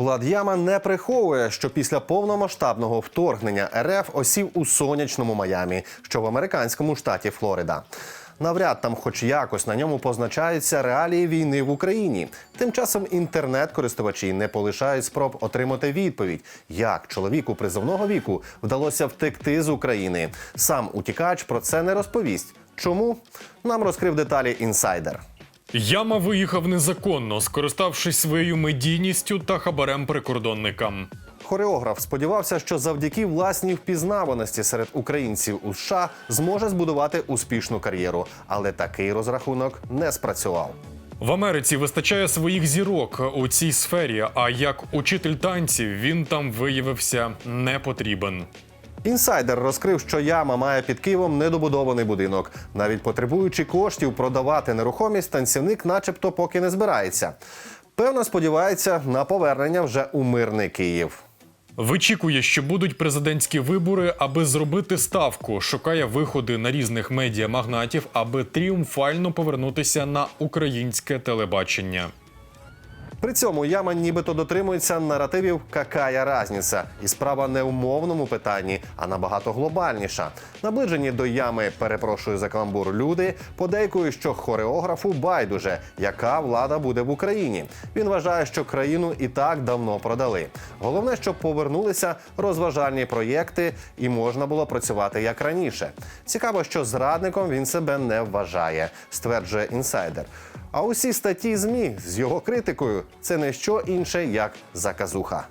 Влад Яма не приховує, що після повномасштабного вторгнення РФ осів у сонячному Майамі, що в американському штаті Флорида. Навряд там, хоч якось на ньому позначаються реалії війни в Україні. Тим часом інтернет-користувачі не полишають спроб отримати відповідь, як чоловіку призовного віку вдалося втекти з України. Сам утікач про це не розповість. Чому нам розкрив деталі інсайдер. Яма виїхав незаконно, скориставшись своєю медійністю та хабарем прикордонникам. Хореограф сподівався, що завдяки власній впізнаваності серед українців у США зможе збудувати успішну кар'єру, але такий розрахунок не спрацював. В Америці вистачає своїх зірок у цій сфері. А як учитель танців він там виявився не потрібен. Інсайдер розкрив, що яма має під Києвом недобудований будинок. Навіть потребуючи коштів продавати нерухомість, танцівник, начебто, поки не збирається. Певно, сподівається на повернення вже у мирний Київ. Вичікує, що будуть президентські вибори, аби зробити ставку. Шукає виходи на різних медіамагнатів, аби тріумфально повернутися на українське телебачення. При цьому яма нібито дотримується наративів «какая разниця» і справа не в мовному питанні, а набагато глобальніша. Наближені до ями, перепрошую за каламбур, люди подейкують, що хореографу байдуже, яка влада буде в Україні. Він вважає, що країну і так давно продали. Головне, щоб повернулися розважальні проєкти і можна було працювати як раніше. Цікаво, що зрадником він себе не вважає, стверджує інсайдер. А усі статті ЗМІ з його критикою це не що інше, як заказуха.